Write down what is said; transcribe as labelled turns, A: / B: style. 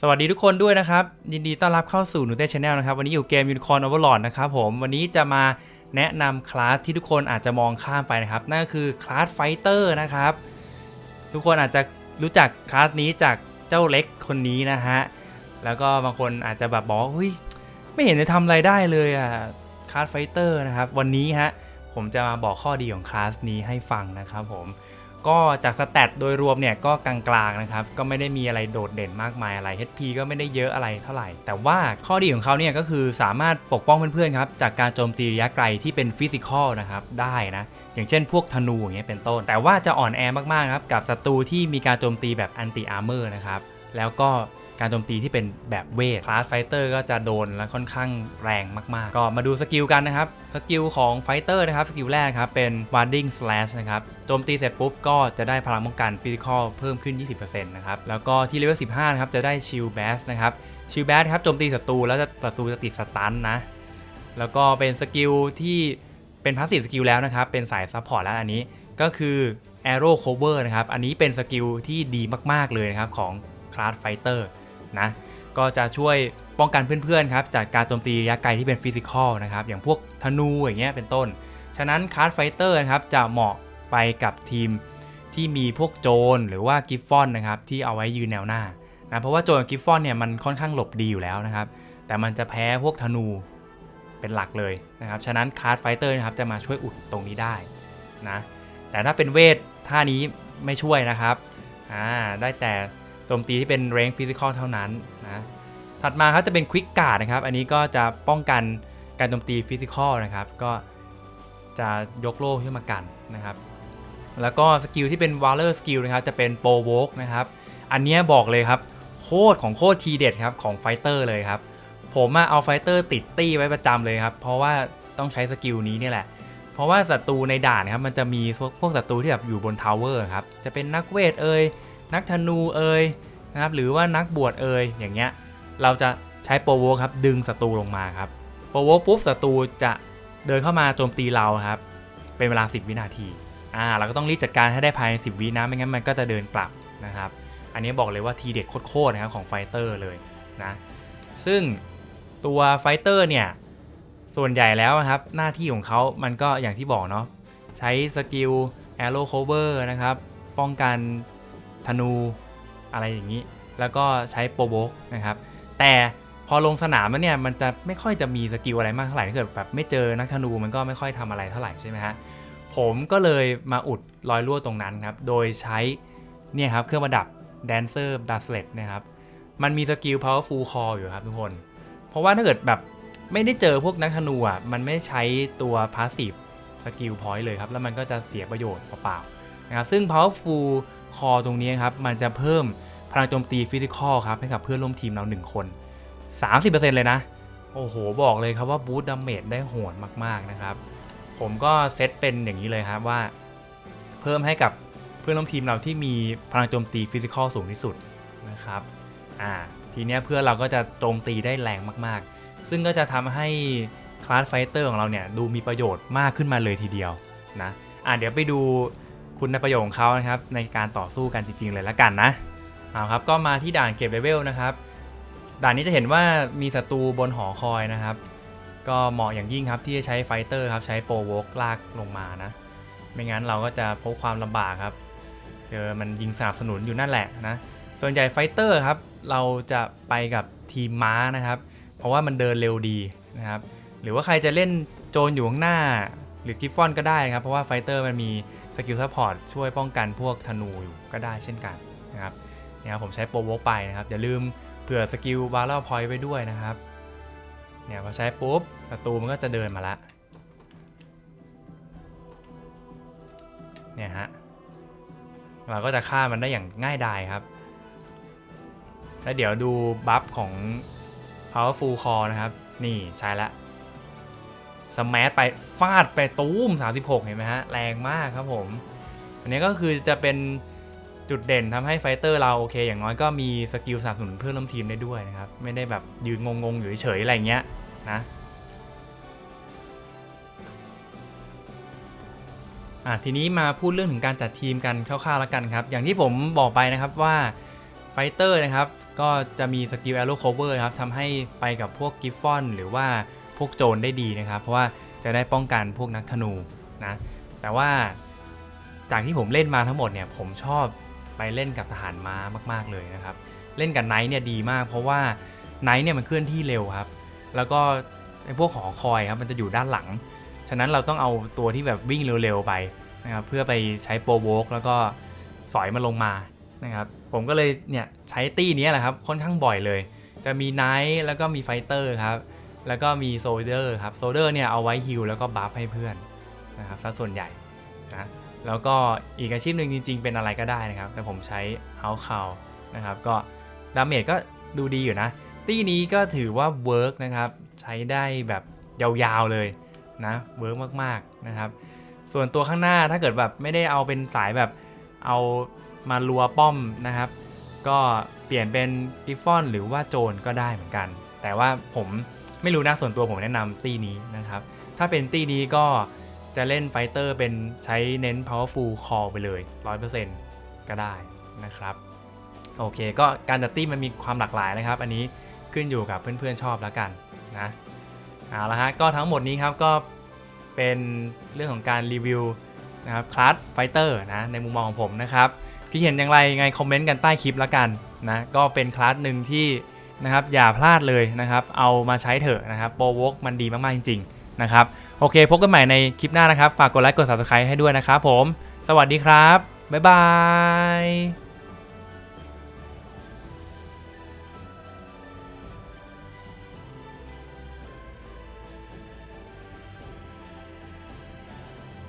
A: สวัสดีทุกคนด้วยนะครับ ยินดีต้อนรับเข้าสู่หนูเต้ชาแนลนะครับ วันนี้อยู่เกม Unicorn Overlord นะครับผม วันนี้จะมาแนะนำคลาสที่ทุกคนอาจจะมองข้ามไปนะครับ นั่นก็คือคลาสไฟเตอร์นะครับ ทุกคนอาจจะรู้จักคลาสนี้จากเจ้าเล็กคนนี้นะฮะ แล้วก็บางคนอาจจะแบบบอกว่าเฮ้ยไม่เห็นจะทำอะไรได้เลยอะคลาสไฟเตอร์นะครับ วันนี้ฮะผมจะมาบอกข้อดีของคลาสนี้ให้ฟังนะครับผม ก็จากสแตทโดยรวมเนี่ยก็กลางๆนะครับ ก็ไม่ได้มีอะไรโดดเด่นมากมายอะไร HP ก็ไม่ได้เยอะอะไรเท่าไหร่ แต่ว่าข้อดีของเขาเนี่ยก็คือสามารถปกป้องเพื่อนๆครับ จากการโจมตีระยะไกลที่เป็นฟิสิกอลนะครับ ได้นะ อย่างเช่นพวกธนูอย่างเงี้ยเป็นต้น แต่ว่าจะอ่อนแอมากๆครับกับศัตรูที่มีการโจมตีแบบอันติอาร์เมอร์นะครับแล้วก็ การโจมตีที่เป็นแบบเวทคลาสไฟเตอร์ก็จะโดนและค่อนข้างแรงมากๆ ก็มาดูสกิลกันนะครับสกิลของไฟเตอร์นะครับสกิลแรกครับเป็น warding slash นะครับโจมตีเสร็จปุ๊บก็จะได้พลังป้องกันฟิสิกอลเพิ่มขึ้น 20%นะครับแล้วก็ที่เลเวล15นะครับจะได้ชิลแบสนะครับชิลแบสครับโจมตีศัตรูแล้วจะศัตรูจะติดสตันนะแล้วก็เป็นสกิลที่เป็นพาสซีฟสกิลแล้วนะครับเป็นสายซัพพอร์ตแล้วอันนี้ก็คือ Arrow Cover นะครับ อันนี้เป็นสกิลที่ดีมาก ๆ เลยนะครับ ของ Class Fighter นะก็จะช่วยป้องกันเพื่อนๆครับจากการโจมตีระยะไกลที่เป็นฟิสิกอลนะครับอย่างพวกธนูอย่างเงี้ยเป็นต้น ฉะนั้น Class Fighter นะครับจะเหมาะไปกับทีมที่มีพวกโจรหรือว่ากิฟฟอนนะครับที่เอาไว้ยืนแนวหน้านะเพราะว่าโจรกับกิฟฟอนเนี่ยมันค่อนข้างหลบดีอยู่แล้วนะครับแต่มันจะแพ้พวกธนูเป็นหลักเลยนะครับฉะนั้นคาร์ดไฟเตอร์นะครับจะมาช่วยอุดตรงนี้ได้นะแต่ถ้าเป็นเวทท่านี้ไม่ช่วยนะครับอ่าได้แต่ โจมตีที่เป็นเรงฟิสิกอลเท่านั้นนะถัดมาครับจะเป็นควิกการ์ดนะครับ อันนี้ก็จะป้องกันการโจมตีฟิสิกอลนะครับ ก็จะยกโล่ขึ้นมากันนะครับ แล้วก็สกิลที่เป็นวอลเลอร์สกิลนะครับ จะเป็นโปรโวกนะครับ อันนี้บอกเลยครับ โคตรของโคตรทีเด็ดครับ ของไฟเตอร์เลยครับ ผมเอาไฟเตอร์ติดตี้ไว้ประจำเลยครับ เพราะว่าต้องใช้สกิลนี้นี่แหละ เพราะว่าศัตรูในด่านนครับ มันจะมีพวกพวกศัตรูที่แบบอยู่บนทาวเวอร์ครับ จะเป็นนักเวทเอ่ย นักธนูเอ่ยนะครับหรือว่านักบวชเอ่ยอย่างเงี้ยเราจะใช้โปรโวครับดึงศัตรูลงมาครับโปรโวปุ๊บศัตรูจะเดินเข้ามาโจมตีเราครับ เป็นเวลา 10 วินาทีอ่าเราก็ต้องรีบจัดการให้ได้ภายใน 10 วินะไม่งั้นมันก็จะเดินกลับนะครับ อันนี้บอกเลยว่าทีเด็ดโคตรๆนะครับของไฟเตอร์เลยนะซึ่งตัวไฟเตอร์เนี่ยส่วนใหญ่แล้วนะครับหน้าที่ของเขามันก็อย่างที่บอกเนาะใช้สกิล Arrow Cover นะครับป้องกัน ธนูอะไรอย่างนี้ แล้วก็ใช้โปรโบกนะครับ แต่พอลงสนามแล้วเนี่ยมันจะไม่ค่อยจะมีสกิลอะไรมากเท่าไหร่ถ้าเกิดแบบไม่เจอนักธนูมันก็ไม่ค่อยทำอะไรเท่าไหร่ใช่ไหมฮะผมก็เลยมาอุดรอยรั่วตรงนั้นครับ โดยใช้เนี่ยครับเครื่องประดับ Dancer Bracelet นะครับ มันมีสกิล Powerful Core อยู่ครับทุกคน เพราะว่าถ้าเกิดแบบไม่ได้เจอพวกนักธนูอะมันไม่ใช้ตัว Passive Skill Point เลยครับ แล้วมันก็จะเสียประโยชน์เปล่าๆนะครับ ซึ่ง Powerful Core ตรงนี้ครับ มันจะเพิ่มพลังโจมตีฟิสิกอลครับให้กับเพื่อนร่วมทีมเรา 1 คน 30%เลยนะ โอ้โห บอกเลยครับว่าบู t ดาเมจได้โหดมากๆนะครับ ผมก็เซตเป็นอย่างนี้เลยครับว่า เพิ่มให้กับเพื่อนร่วมทีมเราที่มีพลังโจมตีฟิสิกอลสูงที่สุดนะครับ อ่า ทีเนี้ยเพื่อนเราก็จะโจมตีได้แรงมากๆ ซึ่งก็จะทำให้คลาสไฟเตอร์ของเราเนี่ยดูมีประโยชน์มากขึ้นมาเลยทีเดียวนะ อ่าเดี๋ยวไปดู คุณประโยชน์ของเขานะครับในการต่อสู้กันจริง ๆ เลยละกันนะเอาครับก็มาที่ด่านเก็บเลเวลนะครับด่านนี้จะเห็นว่ามีศัตรูบนหอคอยนะครับ ก็เหมาะอย่างยิ่งครับที่จะใช้ไฟเตอร์ครับใช้โปรโวกลากลงมานะไม่งั้นเราก็จะพบความลำบากครับเจอมันยิงสนับสนุนอยู่นั่นแหละนะส่วนใหญ่ไฟเตอร์ครับเราจะไปกับทีมม้านะครับ เพราะว่ามันเดินเร็วดีนะครับหรือว่าใครจะเล่นโจรอยู่ข้างหน้า หรือกิฟฟอนก็ได้ครับเพราะว่าไฟเตอร์มันมี สกิลซัพพอร์ตช่วยป้องกันพวกธนูอยู่ก็ได้เช่นกันนะครับเนี่ยครับผมใช้โปรโวกไปนะครับอย่าลืมเผื่อสกิลบาร์เรลพอยต์ไว้ด้วยนะครับเนี่ยพอใช้ปุ๊บศัตรูมันก็จะเดินมาละเนี่ยฮะเราก็จะฆ่ามันได้อย่างง่ายดายครับ แล้วเดี๋ยวดูบัฟของ powerful core นะครับ นี่ใช้ละ สแมทไปฟาดไปตูม36 เห็นไหมฮะ แรงมากครับผม อันนี้ก็คือจะเป็นจุดเด่นทำให้ไฟเตอร์เราโอเค อย่างน้อยก็มีสกิลสนับสนุนเพื่อนร่วมทีมได้ด้วยนะครับ ไม่ได้แบบยืนงงๆอยู่เฉยๆอะไรเงี้ยนะอะทีนี้มาพูดเรื่องถึงการจัดทีมกันคร่าวๆแล้วกันครับ อย่างที่ผมบอกไปนะครับว่าไฟเตอร์นะครับ ก็จะมีสกิล Arrow Cover ครับทำให้ไปกับพวกกิฟฟอนหรือว่า พวกโจรได้ดีนะครับ เพราะว่าจะได้ป้องกันพวกนักธนูนะแต่ว่าจากที่ผมเล่นมาทั้งหมดเนี่ยผมชอบไปเล่นกับทหารม้ามาก ๆเลยนะครับ เล่นกับไนท์เนี่ยดีมาก เพราะว่าไนท์เนี่ยมันเคลื่อนที่เร็วครับ แล้วก็ไอ้พวกหอคอยครับมันจะอยู่ด้านหลัง ฉะนั้นเราต้องเอาตัวที่แบบวิ่งเร็วๆไปนะครับเพื่อไปใช้โปรโวกแล้วก็สอยมันลงมานะครับผมก็เลยเนี่ยใช้ตี้นี้แหละครับค่อนข้างบ่อยเลย จะมีไนท์แล้วก็มีไฟเตอร์ครับ แล้วก็มีโซเดอร์ครับโซเดอร์เนี่ยเอาไว้ฮิลแล้วก็บัฟให้เพื่อนนะครับซะส่วนใหญ่นะแล้วก็อีกอาชีพหนึ่งจริง ๆ เป็นอะไรก็ได้นะครับ แต่ผมใช้เฮาคาวนะครับก็ดาเมจก็ดูดีอยู่นะ ตี้นี้ก็ถือว่าเวิร์กนะครับใช้ได้แบบยาวๆเลยนะเวิร์กมากๆนะครับ ส่วนตัวข้างหน้าถ้าเกิดแบบไม่ได้เอาเป็นสายแบบเอามารัวป้อมนะครับ ก็เปลี่ยนเป็นกิฟฟอนหรือว่าโจรก็ได้เหมือนกัน แต่ว่าผม ไม่รู้นะส่วนตัวผมแนะนำตีนี้นะครับ ถ้าเป็นตีนี้ก็จะเล่นไฟเตอร์เป็นใช้เน้น powerful call ไปเลย 100%ก็ได้นะครับ โอเค ก็การจัดตีมันมีความหลากหลายนะครับ อันนี้ขึ้นอยู่กับเพื่อนๆชอบแล้วกันนะเอาละฮะก็ทั้งหมดนี้ครับก็เป็นเรื่องของการรีวิวนะครับคลาสไฟเตอร์นะในมุมมองของผมนะครับคิดเห็นอย่างไรไงคอมเมนต์กันใต้คลิปแล้วกันนะก็เป็นคลาสหนึ่งที่ นะครับอย่าพลาดเลยนะครับ เอามาใช้เถอะนะครับโปรวกมันดีมาก ๆ จริง ๆ นะครับ โอเค พบกันใหม่ในคลิปหน้านะครับ ฝากกดไลค์กด subscribe ให้ด้วยนะครับผม สวัสดีครับ บ๊ายบาย